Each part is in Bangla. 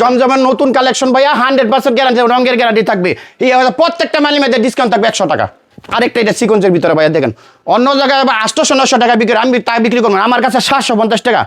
জমজমের নতুন কালেকশন ভাইয়া হান্ড্রেড পার্সেন্ট গ্যারান্টি রঙের গ্যারান্টি থাকবে। প্রত্যেকটা মালি মেয়েদের ডিসকাউন্ট থাকবে একশো টাকা। আরেকটা এটা সিকোয়েন্সের ভিতরে ভাইয়া, দেখেন। অন্য জায়গায় বা আটশোশো, নশো টাকা বিক্রি, আমি তা বিক্রি করব আমার কাছে সাতশো পঞ্চাশ টাকা।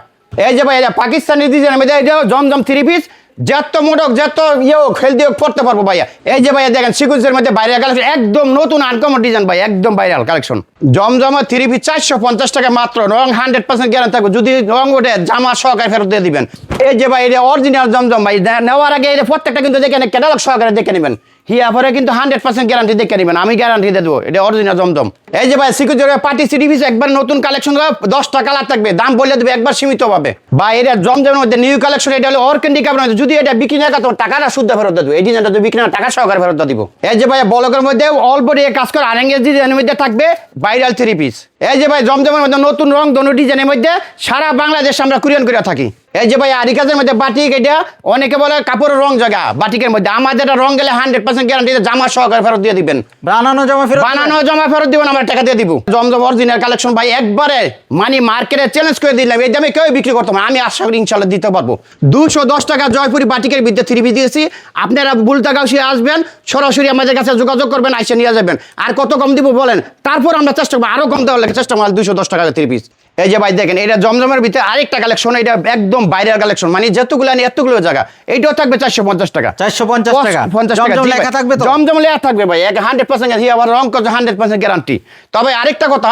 এই যে ভাই পাকিস্তানি ডিজাইন এটা জমজম থ্রি পিস যত মোটক, যত ইয়ে খেল দিয়ে পড়তে পারব ভাইয়া। এই যে ভাইয়া দেখেন, সিকুয়েন্সের মধ্যে বাইরে কালেকশন একদম নতুন আনকমন ডিজাইন ভাই একদম ভাইরাল কালেকশন জমজমা থ্রি পিস চারশো পঞ্চাশ টাকা মাত্র রং হান্ড্রেড পার্সেন্ট গ্যারান্টি থাকবে। যদি রং ওঠে, জামা সহকারে ফেরত দিয়ে দিবেন। এই যে ভাই এটা অরিজিনাল জমজম ভাই নেওয়ার আগে এটা প্রত্যেকটা কিন্তু দেখে ক্যাটালগ সহকারে দেখে নেবেন। হিয়া পরে কিন্তু হান্ড্রেড পার্সেন্ট গ্যারান্টি দেখে নেবেন, আমি গ্যারান্টি দিয়ে দেবো, এটা অরিজিনাল জমজম। এই যে ভাই, সিকিউরিটি পার্টি সিটি পিস একবার নতুন কালেকশন দশটা কালার থাকবে, দাম বললে দেবে, একবার সীমিত পাবে বা এটা জমজমের মধ্যে নিউ কালেকশন এটা হলো অর্কেন্ডি কাপড় যদি এটা বিক্রি না তোমার টাকাটা শুদ্ধ ফেরত দেবো। এই ডিজাইনটা যদি বিক্রি না, টাকা সহকারে ফেরত দিব। এই যে ভাই, বলকের মধ্যে অল্প দিয়ে কাজ করে আরেঙ্গের ডিজাইনের মধ্যে থাকবে ভাইরাল থ্রি পিস এই যে ভাই, জমজমের মধ্যে নতুন রং দনু ডিজাইনের মধ্যে সারা বাংলাদেশ আমরা কুরিয়ান করে থাকি। এই যে ভাই আরিকাজের মধ্যে বাটিক এটা অনেকে বলে কাপড়ের রং জায়গা বাটিকের মধ্যে আমাদের এটা রং গেলে হান্ড্রেড পার্সেন্ট গ্যারান্টি জামা সহকারে ফেরত দিয়ে দিবেন। বানানো জমা ফেরত বানানো জমা ফেরত দিব না আমরা টাকা দিয়ে দিব। জমজম অরিজিনাল কালেকশন ভাই একবারে মানি মার্কেটে চ্যালেঞ্জ করে দিলাম। এই দামে কেউ বিক্রি করতাম। আমি আশা করি ইনশাল্লাহ দিতে পারব। দুশো দশ টাকা জয়পুরি বাটিকের বিদ্যুৎ থ্রি পি দিয়েছি। আপনারা বুলতা গাউসিয়ে আসবেন সরাসরি আমাদের কাছে যোগাযোগ করবেন আইসে নিয়ে যাবেন। আর কত কম দিব বলেন? তারপর আমরা চেষ্টা করব আরও কম দেওয়ার লাগে চেষ্টা করব দুশো দশ টাকা থ্রি পিস এই যে ভাই দেখেন এটা জমজমের ভিতরে আরেকটা কালেকশন এটা একদম বাইরের কালেকশন মানে যেতগুলো আনি এতগুলো জায়গা এইটাও থাকবে চারশো পঞ্চাশ টাকা। চারশো পঞ্চাশ টাকা। পঞ্চাশ টাকা জমজম লেখা থাকবে জমজম লেখা থাকবে ভাই এক হান্ড্রেড পার্সেন্ট আবার রং করছে হান্ড্রেড পার্সেন্ট গ্যারান্টি তবে আরেকটা কথা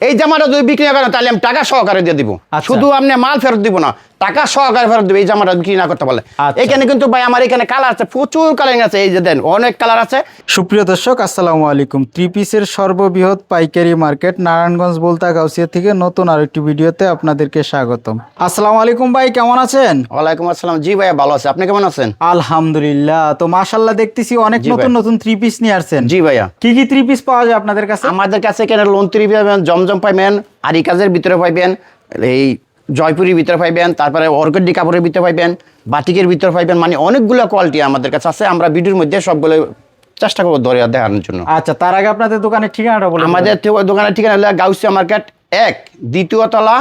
এই জামাটা যদি বিক্রি না করেন তাহলে আমি টাকা সহকারে দিয়ে দিব। আচ্ছা। শুধু আপনি মাল ফেরত দিব না টাকা সহকারে ফেরত দিব এই জামাটা বিক্রি না করতে পারলে। আচ্ছা। এখানে কিন্তু ভাই আমার এখানে কালার আছে প্রচুর কালারিং আছে এই যে দেন অনেক কালার আছে। সুপ্রিয় দর্শক আসসালামু আলাইকুম। থ্রি পিসের সর্ববৃহৎ পাইকারি মার্কেট নারায়ণগঞ্জ বলতা গাউসিয়া থেকে নতুন আরেকটি ভিডিওতে আপনাদেরকে স্বাগতম। আসসালামু আলাইকুম ভাই কেমন আছেন? ওয়ালাইকুম আসসালাম। জি ভাই ভালো আছে। আপনি কেমন আছেন? আলহামদুলিল্লাহ। তো মাশাল্লাহ দেখতেছি অনেক নতুন নতুন থ্রি পিস নিয়ে আসছেন। জি ভাইয়া। কি কি থ্রি পিস পাওয়া যায় আপনাদের কাছে? আমাদের কাছে এখানে লোন ত্রি পাইবেন জমজম পাইবেন আরি কাজের ভিতরে পাইবেন এই জয়পুরের ভিতরে পাইবেন তারপরে অর্গডি কাপড়ের ভিতরে পাইবেন বাটিকের ভিতরে পাইবেন মানে অনেকগুলো কোয়ালিটি আমাদের কাছে আছে। আমরা ভিডিওর মধ্যে সবগুলো চেষ্টা করব ধরে দেখানোর জন্য। আচ্ছা তার আগে আপনাদের দোকানের ঠিকানাটা বলুন আমাদের দোকানের ঠিকানা হলো গাউসিয়া মার্কেট এক দ্বিতীয় তলা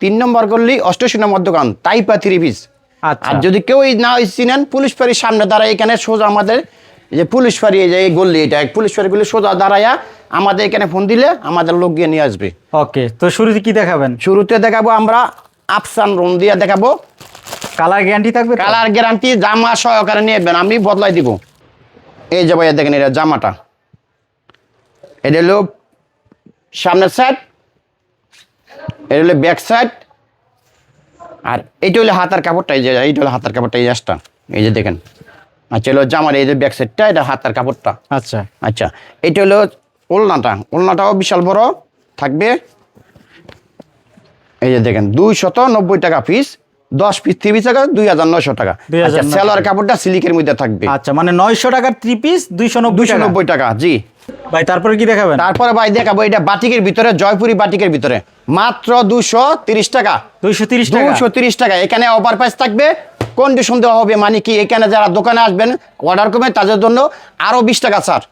তিন নম্বর গল্লি অষ্টশী নম্বর দোকান তাইপা থ্রি পিস। আচ্ছা। আর যদি কেউ না চিনেন পুলিশ ফাঁড়ির সামনে দাঁড়ায় এখানে সোজা আমাদের যে পুলিশ ফাঁড়ি এই যে এই গল্লি এটা পুলিশ ফাঁড়িগুলি সোজা দাঁড়ায়া আমাদের এখানে ফোন দিলে আমাদের লোক গিয়ে নিয়ে আসবে। ওকে তো শুরুতে কি দেখাবেন? শুরুতে দেখাবো আমরা আফসান রুম দিয়ে দেখাবো। কালার গ্যারান্টি থাকবে কালার গ্যারান্টি জামা সহকারে নিয়ে আমি বদলাই দিব। এই যে ভাইয়া দেখেন এটা জামাটা। এটা হলো সামনের সাইড এটা হলো ব্যাক সাইড আর এইটা হলো হাতার কাপড়টা এই যে এইটা হলো হাতার কাপড়টা এই আসটা এই যে দেখেন আচ্ছা হলো জামার এই যে ব্যাক সাইডটা এটা হাতার কাপড়টা। আচ্ছা। আচ্ছা এটা হলো ওলনাটা ওলনাটাও বিশাল বড় থাকবে এই যে দেখেন দুইশত নব্বই টাকা পিস দশ পিস থ্রি টাকা। দুই হাজার নয়শো টাকা। আচ্ছা, সেলোয়ার কাপড়টা সিলিকের মধ্যে থাকবে। আচ্ছা মানে নয়শো টাকার থ্রি পিস দুইশো দুইশো নব্বই টাকা জি। ভাই তারপরে কি দেখাবেন? তারপরে ভাই দেখাবো এটা বাটিকের ভিতরে জয়পুরি বাটিকের ভিতরে। মাত্র দুশো তিরিশ টাকা। দুইশো তিরিশ দুশো তিরিশ টাকা। এখানে ওভার প্রাইস থাকবে। কন্ডিশন দেওয়া হবে মানে কি এখানে যারা দোকানে আসবেন অর্ডার করবেন তাদের জন্য আরও বিশ টাকা স্যার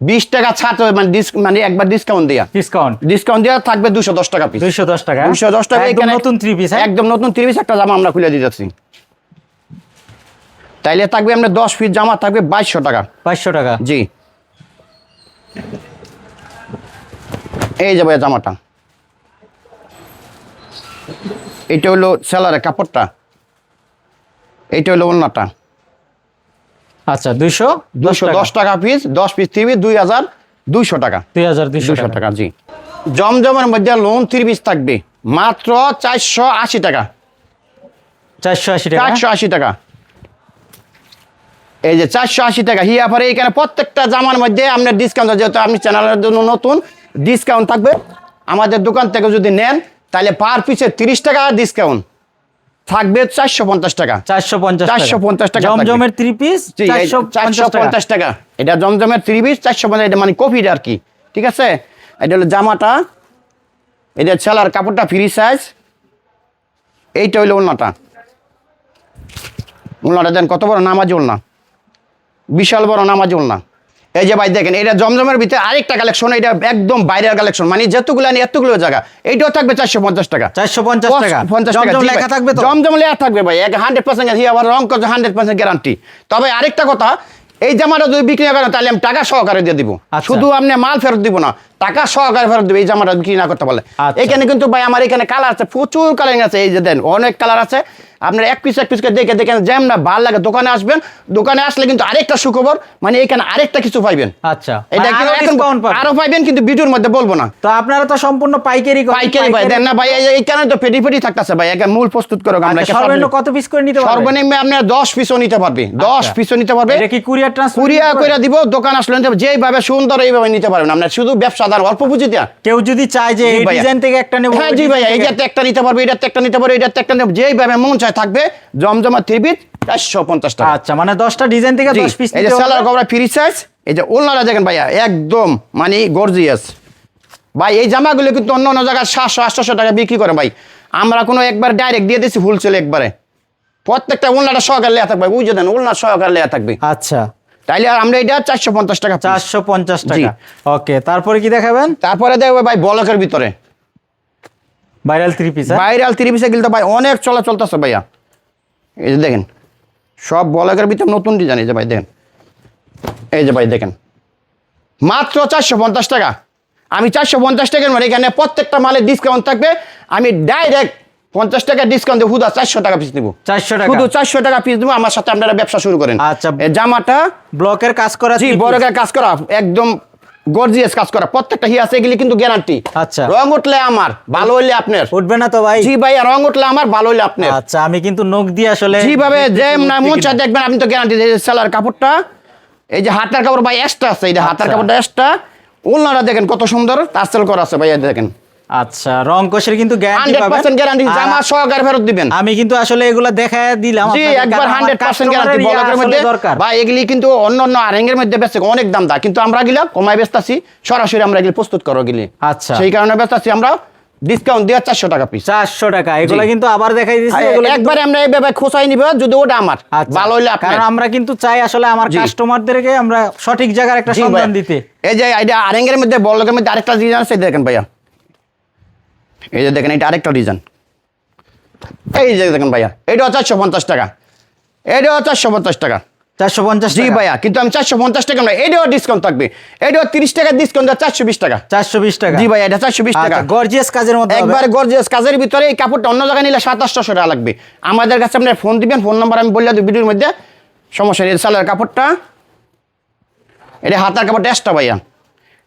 20 টাকা ছাড় মানে মানে একবার ডিসকাউন্ট দেওয়া ডিসকাউন্ট ডিসকাউন্ট দেওয়া থাকবে 210 টাকা পিস 210 টাকা? 210 টাকা একদম নতুন 3 পিস হ্যাঁ? একদম নতুন 3 পিস একটা জামা আমরা খুলে দিয়ে যাচ্ছি। তাইলে থাকবে আমরা 10 পিস জামা থাকবে 2200 টাকা। 2200 টাকা? জি। এই যাবে জামাটা। এটা হলো সেলারের কাপড়টা। এটা হলো ওন্নাটা আচ্ছা দুইশো দুশো দশ টাকা। পিস দশ পিস থ্রি পিস দুই হাজার দুইশো টাকা। দুই হাজার দুইশো টাকা। টাকা জি। জমজমের মধ্যে লোন থ্রি পিস থাকবে। মাত্র চারশো আশি টাকা। চারশো আশি টাকা। চারশো আশি টাকা। এই যে চারশো আশি টাকা। হিয়া পরে এখানে প্রত্যেকটা জামার মধ্যে আপনার ডিসকাউন্ট যেহেতু আপনি চ্যানেলের জন্য নতুন ডিসকাউন্ট থাকবে। আমাদের দোকান থেকে যদি নেন তাহলে পার পিসে তিরিশ টাকা ডিসকাউন্ট থাকবে চারশো পঞ্চাশ টাকা। চারশো পঞ্চাশ 450 টাকা জমজমের থ্রি পিস চারশো চারশো পঞ্চাশ টাকা। এটা জমজমের থ্রি পিস চারশো পঞ্চাশ এটা মানে কপিটা আর কি। ঠিক আছে? এটা হলো জামাটা। এটা ছেলার কাপড়টা ফ্রি সাইজ এইটা হইল ওলনাটা ওলনাটা দেন কত বড়? নামাজ ওলনা বিশাল বড় নামাজ ওলনা এই যে ভাই দেখেন এটা জমজমের ভিতরে আরেকটা কালেকশন এটা একদম বাইরের কালেকশন মানে যতগুলো আনি এতগুলো জায়গা। এইটাও থাকবে চারশো পঞ্চাশ টাকা। চারশো পঞ্চাশ টাকা। পঞ্চাশ থাকবে জমজম লেখা থাকবে ভাই এক হান্ড্রেড পার্সেন্ট আবার রং করছে হান্ড্রেড পার্সেন্ট গ্যারান্টি তবে আরেকটা কথা এই জামাটা যদি বিক্রি না করেন তাহলে আমি টাকা সহকারে দিয়ে দিব। আচ্ছা। শুধু আপনি মাল ফেরত দিব না টাকা সহকারে ফেরত দিব এই জামাটা বিক্রি না করতে পারলে। আচ্ছা। এখানে কিন্তু ভাই আমার এখানে কালার আছে প্রচুর কালারিং আছে এই যে দেন অনেক কালার আছে। আপনার এক পিস এক পিস করে দেখে দেখেন যেমন না ভালো লাগে দোকানে আসবেন। দোকানে আসলে কিন্তু আরেকটা সুখবর মানে এখানে আরেকটা কিছু পাইবেন। আচ্ছা এটা মানে কিন্তু এখন আরও পাইবেন কিন্তু ভিডিওর মধ্যে বলব না। তো আপনারা তো সম্পূর্ণ পাইকারি পাইকারি ভাই দেন না ভাই এই- এই কারণে তো পেটি পেটি থাকতেছে ভাই একে মূল প্রস্তুত করো আমরা আচ্ছা, সর্বনিম্ন কত পিস করে নিতে পারবেন সর্বনিম্ন আপনার দশ পিসও নিতে পারবে দশ আচ্ছা। পিসও নিতে পারবে। এটা কি কুরিয়ার ট্রান্সফার কুরিয়া করে দিব দোকান আসলে নিতে পারবে। যেইভাবে সুন্দর এইভাবে নিতে পারবেন আপনার শুধু ব্যবসাদার অল্প পুঁজি দেয়া। কেউ যদি চায় যে এই ডিজাইন থেকে একটা নেব হ্যাঁ জি ভাই এইটাতে একটা নিতে পারবে এটাতে একটা নিতে পারবে এটাতে একটা পারবে যেইভাবে মন চায় থাকবে জমজমা থ্রি পিস চারশো পঞ্চাশ টাকা। আচ্ছা মানে দশটা ডিজাইন থেকে দশ পিস এই যে স্যালার কবরা ফ্রি সাইজ এই যে ওলনাটা দেখেন ভাইয়া একদম মানে গর্জিয়াস ভাই এই জামাগুলো কিন্তু অন্য অন্য জায়গায় সাতশো আটশোশো টাকা বিক্রি করে ভাই। আমরা কোনো একবার ডাইরেক্ট দিয়ে দিচ্ছি হোলসেল একবারে। প্রত্যেকটা ওলনাটা সহকার লেয়া থাকবে বুঝে দেন ওলনা সহকার লেয়া থাকবে। আচ্ছা। তাইলে আর আমরা এটা চারশো পঞ্চাশ টাকা চারশো পঞ্চাশ টাকা। ওকে তারপরে কি দেখাবেন? তারপরে দেখবে ভাই বলকের ভিতরে। ভাইরাল থ্রি পিস ভাইরাল তিরিশ পিসে কিন্তু ভাই অনেক চলা চলতেছে ভাইয়া। এই যে দেখেন সব বলকের ভিতরে নতুন ডিজাইন এই যে ভাই দেখেন। এই যে ভাই দেখেন। মাত্র চারশো পঞ্চাশ টাকা। আমি চারশো পঞ্চাশ টাকার মানে এখানে প্রত্যেকটা মালের ডিসকাউন্ট থাকবে। আমি ডাইরেক্ট পঞ্চাশ টাকা ডিসকাউন্ট দেবো হুদা চারশো টাকা পিস দেবো চারশো টাকা। শুধু চারশো টাকা পিস দেবো আমার সাথে আপনারা ব্যবসা শুরু করেন। আচ্ছা। জামাটা ব্লকের কাজ করা জি কাজ করা একদম গর্জিয়াস কাজ করা। প্রত্যেকটা হি আছে এগুলি কিন্তু গ্যারান্টি আচ্ছা। রং উঠলে আমার ভালো হইলে আপনার। উঠবে না তো ভাই। জি ভাই রং উঠলে আমার ভালো হইলে আপনার। আচ্ছা আমি কিন্তু নখ দিয়ে আসলে যেভাবে ভাবে যে না মন কিনা। দেখবেন আপনি তো গ্যারান্টি সেলার কাপড়টা এই যে হাতের কাপড় ভাই এক্সট্রা আছে এই যে হাতের আচ্ছা। কাপড়টা এক্সট্রা ওলনাটা দেখেন কত সুন্দর টার্সেল করা আছে ভাই দেখেন। আচ্ছা রং কোষের কিন্তু গ্যারান্টি হান্ড্রেড পার্সেন্ট গ্যারান্টি জামা সহকারে ফেরত দিবেন। আমি কিন্তু আসলে এগুলা দেখায় দিলাম জি একবার কারণ আমার হান্ড্রেড পার্সেন্ট customer গ্যারান্টি বলকের মধ্যে বা এগুলি কিন্তু অন্য অন্য আরেঙ্গের মধ্যে বেচছে অনেক দাম দা কিন্তু আমরা গিলা কমায় বেচতাছি সরাসরি আমরা এগুলি প্রস্তুত করো গেলি। আচ্ছা। সেই কারণে বেচতাছি আমরা ডিসকাউন্ট দেওয়া চারশো টাকা পিস চারশো টাকা এগুলা কিন্তু আবার দেখাই দিচ্ছি একবারে আমরা এইভাবে খোঁচাই নিব যদি ওটা আমার আচ্ছা, ভালো হইলে কারণ আমরা কিন্তু চাই আসলে আমার কাস্টমারদেরকে আমরা সঠিক জায়গার একটা সন্ধান দিতে। এই যে এটা আরেঙ্গের মধ্যে বলকের মধ্যে আরেকটা ডিজাইন আছে দেখেন ভাইয়া। এই যে দেখেন এটা আরেকটা ডিজাইন এই যে দেখেন ভাইয়া এটাও চারশো পঞ্চাশ টাকা। এটাও চারশো পঞ্চাশ টাকা। চারশো পঞ্চাশ জি ভাইয়া কিন্তু আমি চারশো পঞ্চাশ টাকা না এটাও ডিসকাউন্ট থাকবে। এটাও তিরিশ টাকা ডিসকাউন্ট চারশো বিশ টাকা। চারশো বিশ টাকা। জি ভাইয়া এটা চারশো বিশ টাকা। গর্জিয়াস কাজের মধ্যে একবার গর্জিয়াস কাজের ভিতরে এই কাপড়টা অন্য জায়গায় নিলে সাতাশশো টাকা লাগবে। আমাদের কাছে আপনার ফোন দিবেন ফোন নাম্বার আমি বললে দিই ভিডিওর মধ্যে। সমস্যা নেই সালের কাপড়টা। এটা হাতার কাপড়টা এক্সট্রা ভাইয়া।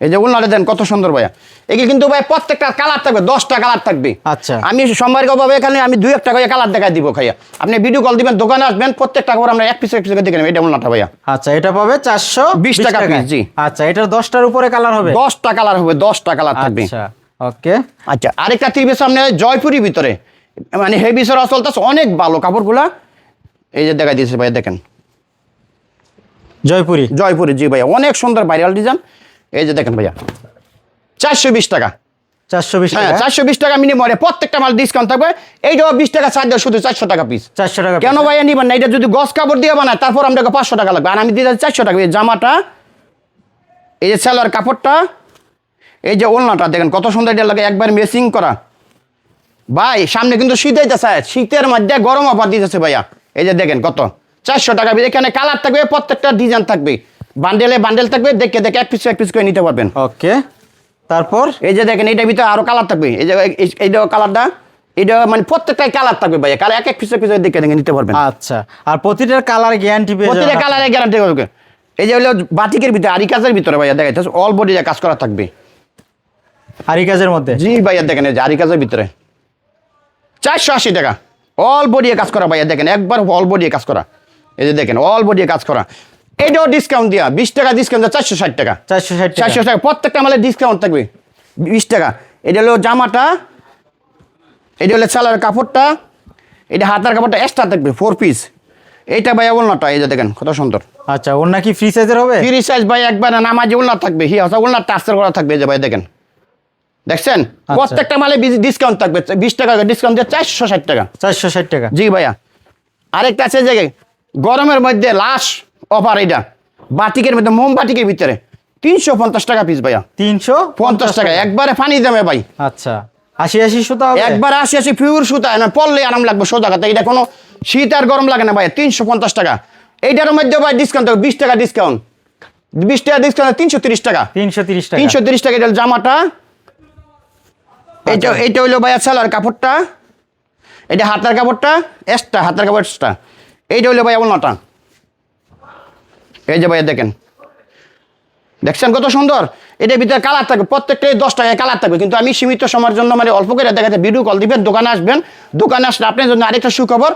এই যে উন্নাটা দেন কত সুন্দর ভাইয়া। এগুলি কিন্তু ভাই প্রত্যেকটা কালার থাকবে দশটা কালার থাকবে। আচ্ছা। আমি সম্পর্কভাবে এখানে আমি দুই একটা করে কালার দেখাই দিব খাইয়া আপনি ভিডিও কল দিবেন দোকানে আসবেন প্রত্যেকটা কাপড় আমরা এক পিস এক পিস করে দেখে নেবেন এটা উন্নাটা ভাইয়া। আচ্ছা এটা পাবে চারশো 20 টাকা piece, জি। আচ্ছা এটার দশটার উপরে কালার হবে? দশটা কালার হবে দশটা কালার থাকবে। আচ্ছা ওকে। আচ্ছা আরেকটা ত্রিবের সামনে জয়পুরি ভিতরে। মানে হেভি সরা চলতেছে অনেক ভালো কাপড়গুলা। এই যে দেখা দিয়েছে ভাইয়া দেখেন। জয়পুরি? জয়পুরি জি ভাইয়া অনেক সুন্দর ভাইরাল ডিজাইন এই যে দেখেন ভাইয়া চারশো বিশ টাকা। চারশো বিশ হ্যাঁ চারশো বিশ টাকা মিনিমাম প্রত্যেকটা মাল ডিসকাউন্ট থাকবে। এইটাও বিশ টাকা ছাড় দেওয়া শুধু চারশো টাকা পিস চারশো টাকা কেন ভাইয়া নিবেন না? এটা যদি গস কাপড় দিয়ে বানায় তারপর আপনাকে পাঁচশো টাকা লাগবে। আর আমি দিয়ে যাচ্ছি চারশো টাকা। এই জামাটা এই যে সেলার কাপড়টা এই যে ওলনাটা দেখেন কত সুন্দর এটা লাগে একবার মেসিং করা। ভাই সামনে কিন্তু শীত আইতেছে শীতের মধ্যে গরম অফার দিতেছে ভাইয়া। এই যে দেখেন কত। চারশো টাকা এখানে কালার থাকবে প্রত্যেকটা ডিজাইন থাকবে। বান্ডেলে বান্ডেল থাকবে দেখে দেখে এক পিস এক পিস করে নিতে পারবেন। ওকে তারপর? এই যে দেখেন এইটার ভিতরে আরও কালার থাকবে। এই যে এই- এইটা কালারটা এটা মানে প্রত্যেকটাই কালার থাকবে ভাইয়া। কালার এক এক পিস এক পিস দেখে দেখে নিতে পারবেন। আচ্ছা আর প্রতিটার কালার গ্যারান্টি পেয়ে প্রতিটা কালারে গ্যারান্টি এই যে হলো বাটিকের ভিতরে আরি কাজের ভিতরে ভাইয়া দেখা অল বডি কাজ করা থাকবে। আরি কাজের মধ্যে? জি ভাইয়া দেখেন এই যে আরি কাজের ভিতরে। চারশো আশি টাকা। অল বডি কাজ করা ভাইয়া দেখেন একবার অল বডি কাজ করা। এই যে দেখেন অল বডি কাজ করা। এটাও ডিসকাউন্ট দিয়া। বিশ টাকা ডিসকাউন্ট দেওয়া চারশো ষাট টাকা। চারশো ষাট চারশো টাকা। প্রত্যেকটা মালের ডিসকাউন্ট থাকবে। বিশ টাকা। এটা হলো জামাটা। এটা হলো চালার কাপড়টা। এটা হাতার কাপড়টা এক্সট্রা থাকবে ফোর পিস এইটা ভাইয়া উলনাটা এই যে দেখেন কত সুন্দর। আচ্ছা ওর নাকি ফ্রি সাইজের হবে? ফ্রি সাইজ ভাই একবার নামাজে উলনার থাকবে। হি হাসা উলনার টাস্টার করা থাকবে এই যে ভাই দেখেন। দেখছেন? প্রত্যেকটা মালে ডিসকাউন্ট থাকবে। বিশ টাকা ডিসকাউন্ট দিয়ে চারশো ষাট টাকা। চারশো ষাট টাকা। জি ভাইয়া। আরেকটা আছে যে গরমের মধ্যে লাস্ট অফার এটা। বাটিকের মধ্যে মোম বাটিকের ভিতরে। তিনশো পঞ্চাশ টাকা পিস ভাইয়া। তিনশো পঞ্চাশ টাকা। একবারে পানি দামে ভাই। আচ্ছা আশি আশি সুতা একবার আসি আসি পিওর সুতা না পড়লে আরাম লাগবে সোজা কথা। এটা কোনো শীত আর গরম লাগে না ভাই তিনশো পঞ্চাশ টাকা। এইটার মধ্যে ভাই ডিসকাউন্ট থাকবে বিশ টাকা ডিসকাউন্ট বিশ টাকা ডিসকাউন্ট তিনশো তিরিশ টাকা। তিনশো তিরিশ টাকা। তিনশো তিরিশ টাকা এটা জামাটা। এটা এইটা হইল ভাইয়া সেলার কাপড়টা। এটা হাতার কাপড়টা এক্সট্রা হাতার কাপড় এক্সট্রা এইটা হইল ভাইয়া ওনাটা। এই যে ভাইয়া দেখেন। দেখছেন কত সুন্দর? এটার ভিতরে কালার থাকবে প্রত্যেকটাই দশ টাকায় কালার থাকবে। কিন্তু আমি সীমিত সময়ের জন্য মানে অল্প করে দেখাতে ভিডিও কল দিবেন দোকানে আসবেন। দোকানে আসলে আপনার জন্য আরেকটা সুখবর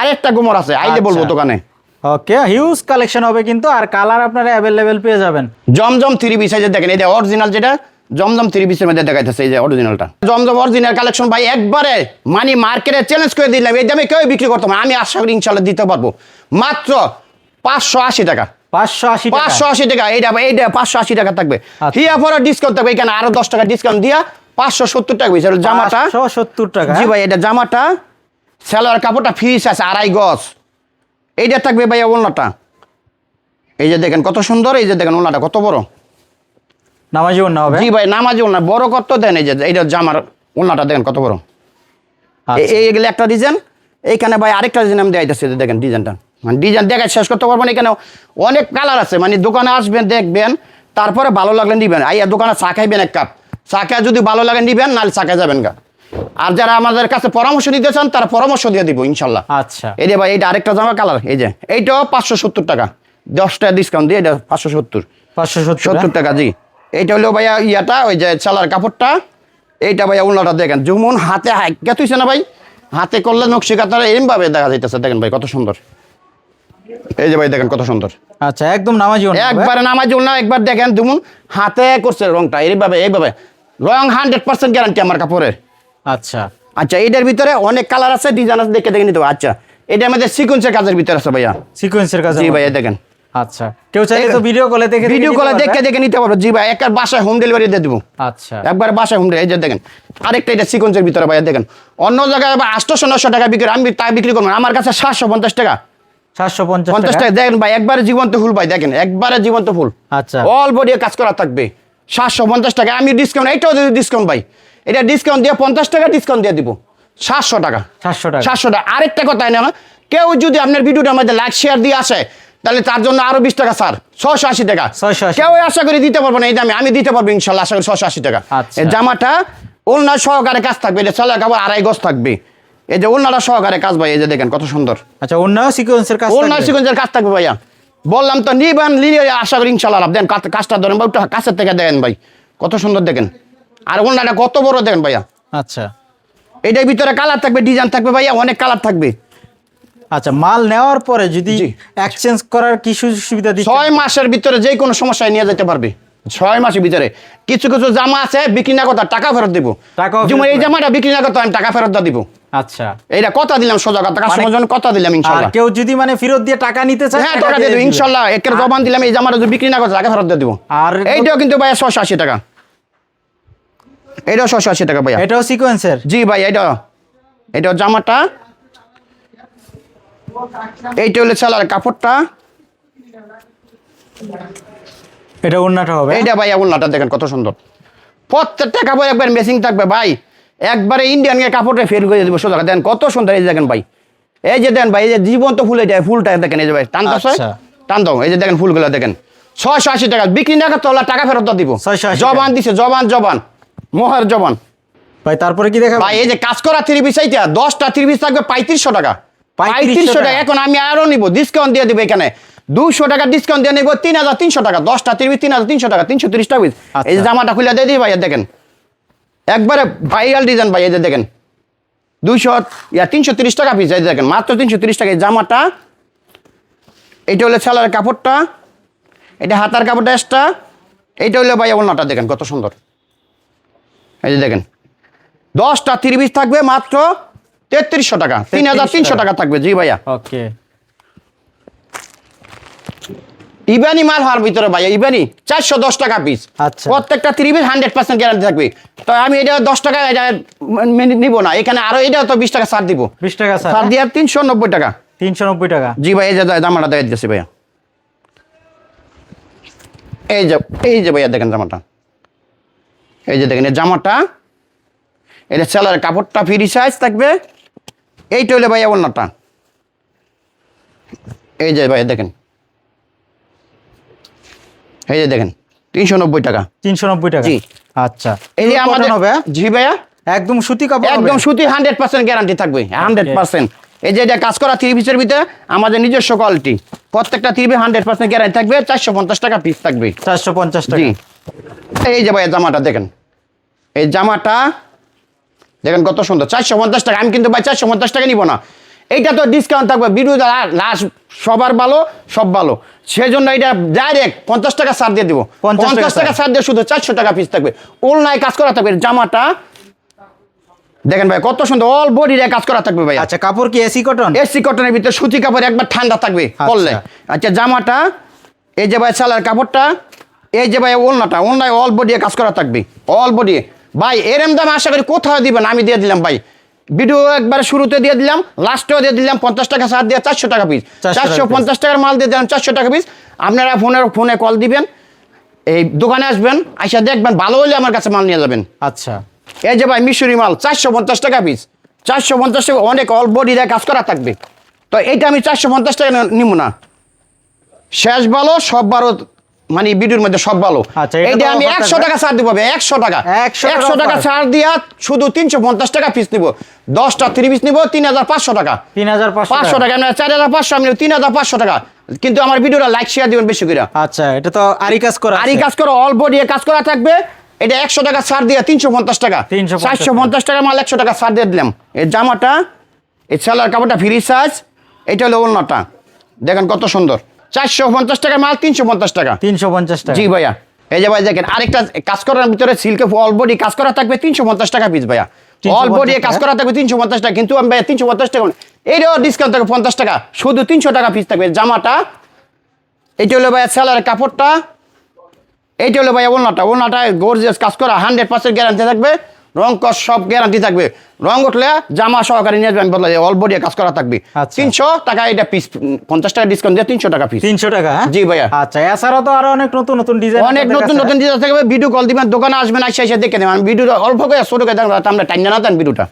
আরেকটা গুমর আছে। আইলে বলব আচ্ছা। দোকানে। ওকে হিউজ কালেকশন হবে কিন্তু আর কালার আপনারা অ্যাভেলেবেল পেয়ে যাবেন। জমজম থ্রি পিস যে দেখেন এটা অরিজিনাল যেটা জমজম থ্রি পিসের মধ্যে দেখাইতেছে এই যে অরিজিনালটা জমজম অরিজিনাল কালেকশন ভাই একবারে মানে মার্কেটে চ্যালেঞ্জ করে দিলাম। এই দামে কেউ বিক্রি করতাম আমি আশা করি ইনশাল্লাহ দিতে পারব। মাত্র পাঁচশো আশি টাকা। পাঁচশো আশি টাকা। এইটা এইটা পাঁচশো আশি টাকা থাকবে। আচ্ছা। হিয়া পরে ডিসকাউন্ট থাকবে এখানে আরও দশ টাকা ডিসকাউন্ট দিয়া পাঁচশো সত্তর টাকা জামাটা সত্তর টাকা। জি ভাই এটা জামাটা কাপড়টা ফিস আছে আড়াই গজ। এইটা থাকবে ওলনাটা। এই যে দেখেন কত সুন্দর এই যে দেখেন ওলনাটা কত বড়। নামাজি হবে? জি ভাই নামাজি ওলনা বড় কত দেন এই যে এইটা জামার ওলনাটা দেখেন কত বড়। আচ্ছা। এ- এই একটা ডিজাইন এইখানে ভাই আরেকটা ডিজাইন আমি দেখাইতেছি দেখেন ডিজাইনটা মানে ডিজাইন দেখে শেষ করতে পারব না এখানে। অনেক কালার আছে মানে দোকানে আসবেন দেখবেন তারপরে ভালো লাগলে নিবেন। আইয়া দোকানে চা খাইবেন এক কাপ। চা খাই যদি ভালো লাগে নিবেন নাহলে চা খাই যাবেন গা। আর যারা আমাদের কাছে পরামর্শ নিতে চান তারা পরামর্শ দিয়ে দিব ইনশাল্লাহ। আচ্ছা। এই যে ভাই এইটা আরেকটা জামা কালার এই যে এইটাও পাঁচশো সত্তর টাকা। দশটা ডিসকাউন্ট দিয়ে এটা পাঁচশো সত্তর। পাঁচশো সত্তর সত্তর টাকা জি। এইটা হলো ভাইয়া ইয়াটা ওই যে চালার কাপড়টা। এইটা ভাইয়া উল্লাটা দেখেন যেমন হাতে হাইকা তুইছে না ভাই? হাতে করলে নকশি কাতার এরমভাবে দেখা যাইতেছে দেখেন ভাই কত সুন্দর। এই যে ভাই দেখেন কত সুন্দর। আচ্ছা একদম নামাজি একবারে নামাজ উল্লা একবার দেখেন যেমন হাতে করছে রংটা এইভাবে এইভাবে। রং হান্ড্রেড পার্সেন্ট গ্যারান্টি আমার কাপড়ের। আচ্ছা। আচ্ছা এটার ভিতরে অনেক কালার আছে ডিজাইন আছে দেখে দেখে নিতে হবে। আচ্ছা এটা আমাদের সিকুয়েন্সের কাজের ভিতরে আছে ভাইয়া। সিকোয়েন্সের কাছে জি ভাইয়া দেখেন। আচ্ছা। কেউ চাইলে তো ভিডিও কলে দেখে ভিডিও কলে দেখে দেখে নিতে পারব। জি ভাই একবার বাসায় হোম ডেলিভারি দিয়ে দেবো। আচ্ছা। একবার বাসায় হোম ডেলিভারি দেখেন আরেকটা এটা সিকোয়েন্সের ভিতরে ভাইয়া দেখেন। অন্য জায়গায় বা আটশোশো নশো টাকা বিক্রি আমি তাই বিক্রি করব আমার কাছে সাতশো পঞ্চাশ টাকা। সাতশো পঞ্চাশ পঞ্চাশ টাকা। দেখেন ভাই একবারে জীবন্ত ফুল ভাই দেখেন একবারে জীবন্ত ফুল। আচ্ছা। অল বডি কাজ করা থাকবে। সাতশো পঞ্চাশ টাকা। আমি ডিসকাউন্ট এইটাও যদি ডিসকাউন্ট ভাই এটা ডিসকাউন্ট দিয়ে পঞ্চাশ টাকা ডিসকাউন্ট দিয়ে দিব। সাতশো টাকা। সাতশো টাকা। সাতশো টাকা। আরেকটা কথা না কেউ যদি আপনার ভিডিওটার মধ্যে লাইক শেয়ার দিয়ে আসে তাহলে তার জন্য আরও বিশ টাকা স্যার। ছশো আশি টাকা। 680 কেউ আশা করি দিতে পারব না এই দামে। আমি দিতে পারব ইনশাল্লাহ আশা করি ছশো আশি টাকা। আচ্ছা। জামাটা ওলনা সহকারে কাজ থাকবে এটা চলে কাপড় আড়াই গজ থাকবে। এই যে ওনারা সহকারে কাজ ভাই এই যে দেখেন কত সুন্দর। আচ্ছা অন্য সিকোয়েন্সের কাজ থাকবে? সিকোয়েন্সের কাজ থাকবে ভাইয়া। বললাম তো নিবেন নিয়ে আশা করি ইনশাল্লাহ লাভ। দেন কাজ- কাজটা ধরেন ভাই একটু কাছের থেকে দেখেন ভাই। কত সুন্দর দেখেন। আর ওলনাটা কত বড় দেখেন ভাইয়া। আচ্ছা। এটার ভিতরে কালার থাকবে ডিজাইন থাকবে ভাইয়া অনেক কালার থাকবে। আচ্ছা মাল নেওয়ার পরে যদি এক্সচেঞ্জ করার কি সুবিধা দিচ্ছে? ছয় মাসের ভিতরে যে কোনো সমস্যায় নিয়ে যেতে পারবে। ছয় মাসের ভিতরে। কিছু কিছু জামা আছে বিক্রি না করতে টাকা ফেরত দিব। যেমন এই জামাটা বিক্রি না করতে আমি টাকা ফেরত দিব। আচ্ছা। এইটা কথা দিলাম সোজা কথা কাস্টমার জন্য কথা দিলাম আর ইনশাল্লাহ কেউ যদি মানে ফেরত দিয়ে টাকা নিতে চায় হ্যাঁ টাকা দিয়ে দেবো। ইনশাল্লাহ একের জবান দিলাম এই জামাটা যদি বিক্রি না করতে টাকা ফেরত দিয়ে দিব। আর এইটাও কিন্তু ভাইয়া আশি টাকা। এইটাও ছশো টাকা ভাইয়া। এটাও সিকোয়েন্সের জি ভাই এটা এটা জামাটা। এইটা হলো সেলার কাপড়টা। এটা হবে এইটা ভাই উল্লাটা দেখেন কত সুন্দর। প্রত্যেকটা কাপড় একবার মেসিং থাকবে ভাই। একবারে ইন্ডিয়ান কাপড়টা ফের করে দেবো সোজা দেন কত সুন্দর এই যে দেখেন ভাই। এই যে দেন ভাই এই যে জীবন্ত ফুল এটা ফুলটা দেখেন এই যে ভাই টান দাও আচ্ছা। টান দাও এই যে দেখেন ফুলগুলো দেখেন। ছয়শো আশি টাকা বিক্রি না করতে টাকা ফেরত দিব। জবান দিছে জবান জবান। মোহর জবান। ভাই তারপরে কি দেখা ভাই এই যে কাজ করা থ্রি পিস এইটা দশটা থ্রি পিস থাকবে পঁয়ত্রিশশো টাকা। 3500 পঁয়ত্রিশশো টাকা। এখন আমি আরও নিবো ডিসকাউন্ট দিয়ে দেবো এখানে। দুশো টাকা ডিসকাউন্ট দিয়ে নেব তিন হাজার তিনশো টাকা দশটা থ্রি পিস তিন হাজার তিনশো টাকা তিনশো তিরিশ টাকা। আচ্ছা। এই যে জামাটা খুলে দিয়ে দিই ভাই দেখেন। একবারে ভাইরাল ডিজাইন ভাই যে দেখেন। দুইশো ইয়া তিনশো তিরিশ টাকা পিস দেখেন মাত্র তিনশো তিরিশ টাকা। জামাটা এটা হলো সেলার কাপড়টা এটা হাতার কাপড়টা এক্সট্রা এইটা হলো ভাই ওনাটা দেখেন কত সুন্দর। এই যে দেখেন দশটা তিরিশ থাকবে মাত্র তেত্রিশশো টাকা তিন হাজার তিনশো টাকা থাকবে জি ভাইয়া। ওকে ইবানি মাল হওয়ার ভিতরে ভাইয়া ইবানি চারশো দশ টাকা পিস আচ্ছা। প্রত্যেকটা three piece hundred percent guarantee থাকবে। তো আমি এটা দশ টাকা এটা নিব না। এখানে আরও এটা তো বিশ টাকা ছাড় দিব। বিশ টাকা ছাড়। দিয়ে তিনশো নব্বই টাকা। তিনশো নব্বই টাকা। জি ভাই এই যে দামাটা দিয়ে দিতেছি ভাইয়া। এই যে এই যে ভাইয়া দেখেন জামাটা। এই যে দেখেন এই জামাটা। এটা সেলার কাপড়টা ফ্রি সাইজ থাকবে। এইটা হলে ভাইয়া অন্যটা এই যে ভাইয়া দেখেন। এই যে দেখেন তিনশো নব্বই টাকা। তিনশো নব্বই টাকা। জি। আচ্ছা। এই যে আমাদের হবে হ্যাঁ? জি ভাইয়া। একদম সুতি কাপড় একদম সুতি হান্ড্রেড পার্সেন্ট গ্যারান্টি থাকবে হান্ড্রেড পার্সেন্ট। এই যে এটা কাজ করা থ্রি পিসের ভিতরে আমাদের নিজস্ব কোয়ালিটি প্রত্যেকটা three piece hundred percent guarantee থাকবে চারশো পঞ্চাশ টাকা পিস থাকবে। চারশো পঞ্চাশ টাকা। এই যে ভাইয়া জামাটা দেখেন। এই জামাটা দেখেন কত সুন্দর চারশো পঞ্চাশ টাকা। আমি কিন্তু ভাই চারশো পঞ্চাশ টাকা নিব না। এইটা তো ডিসকাউন্ট থাকবে। বিরুদ্ধ লাস্ট সবার ভালো সব ভালো। সেই জন্য এটা ডাইরেক্ট পঞ্চাশ টাকা ছাড় দিয়ে দিব। পঞ্চাশ টাকা ছাড়। ছাড় দিয়ে শুধু চারশো টাকা পিস থাকবে। ওলনায় কাজ করা থাকবে জামাটা। দেখেন ভাই কত সুন্দর অল বডি কাজ করা থাকবে ভাই আচ্ছা কাপড় কি এসি কটন এসি কটনের ভিতরে সুতি কাপড় একবার ঠান্ডা থাকবে পরলে। আচ্ছা জামাটা এই যে ভাই সালার কাপড়টা এই যে ভাই ওলনাটা ওলনায় অল বডি কাজ করা থাকবে অল বডি ভাই এরম দাম আশা করি কোথাও দিবেন আমি দিয়ে দিলাম ভাই। ভিডিও একবার শুরুতে দিয়ে দিলাম লাস্টেও দিয়ে দিলাম পঞ্চাশ টাকা সার দিয়ে চারশো টাকা পিস চারশো পঞ্চাশ টাকার মাল দিয়ে দিলাম চারশো টাকা পিস আপনারা ফোনের ফোনে কল দিবেন এই দোকানে আসবেন আইসা দেখবেন ভালো হলে আমার কাছে মাল নিয়ে যাবেন। আচ্ছা। এই যে ভাই মিশরি মাল চারশো পঞ্চাশ টাকা পিস চারশো পঞ্চাশ টাকা অনেক অল বডি কাজ করা থাকবে। তো এইটা আমি চারশো পঞ্চাশ টাকা নিব না। শেষ ভালো সব ভালো মানে ভিডিওর মধ্যে সব ভালো। আচ্ছা, এটা আমি একশো টাকা ছাড় দিব একশো টাকা। একশো টাকা। ছাড় দিয়া শুধু তিনশো পঞ্চাশ টাকা পিস নিব। দশটা থ্রি পিস নিব তিন হাজার পাঁচশো টাকা। তিন হাজার পাঁচশো টাকা। চার হাজার পাঁচশো আমি তিন হাজার পাঁচশো টাকা। কিন্তু আমার ভিডিওটা লাইক শেয়ার দিবেন বেশি করে আচ্ছা এটা তো আরি কাজ করা আর। কাজ করো অল্প দিয়ে কাজ করা থাকবে। এটা একশো টাকা ছাড় দিয়ে তিনশো পঞ্চাশ টাকা। 350 চারশো পঞ্চাশ টাকা মাল একশো টাকা ছাড় দিয়ে দিলাম। এই জামাটা এই সেলার কাপড়টা ফ্রি সাইজ এটা হলো ওলনাটা দেখেন কত সুন্দর। চারশো পঞ্চাশ টাকা মাল তিনশো পঞ্চাশ টাকা। তিনশো পঞ্চাশ টাকা। জি ভাইয়া। এই যে ভাই দেখেন আরেকটা কাজ করার ভিতরে সিল্কে অল বডি কাজ করা থাকবে তিনশো পঞ্চাশ টাকা পিস ভাইয়া। 350 অল বডি কাজ করা থাকবে তিনশো পঞ্চাশ টাকা কিন্তু আমি ভাইয়া তিনশো পঞ্চাশ টাকা এইটাও ডিসকাউন্ট থাকবে পঞ্চাশ টাকা শুধু তিনশো টাকা পিস থাকবে। জামাটা এইটা হলো ভাইয়া সেলারের কাপড়টা এইটা হলো ভাইয়া ওনাটা ওনাটা গর্জিয়াস কাজ করা হান্ড্রেড পার্সেন্ট গ্যারান্টি থাকবে। রং কস সব গ্যারান্টি থাকবে রং উঠলে জামা সহকারে নিয়ে আসবে বদলা অল বডি কাজ করা থাকবে আচ্ছা। তিনশো টাকা এটা পিস পঞ্চাশ টাকা ডিসকাউন্ট দিয়ে তিনশো টাকা পিস তিনশো টাকা হ্যাঁ? জি ভাইয়া। আচ্ছা এছাড়া তো আরও অনেক নতুন নতুন ডিজাইন অনেক নতুন নতুন ডিজাইন থাকবে ভিডিও কল দিবেন দোকানে আসবেন আইসা এসে দেখে নেবেন ভিডিও অল্প করে ছোট করে আমরা টাইম না দেন ভিডিওটা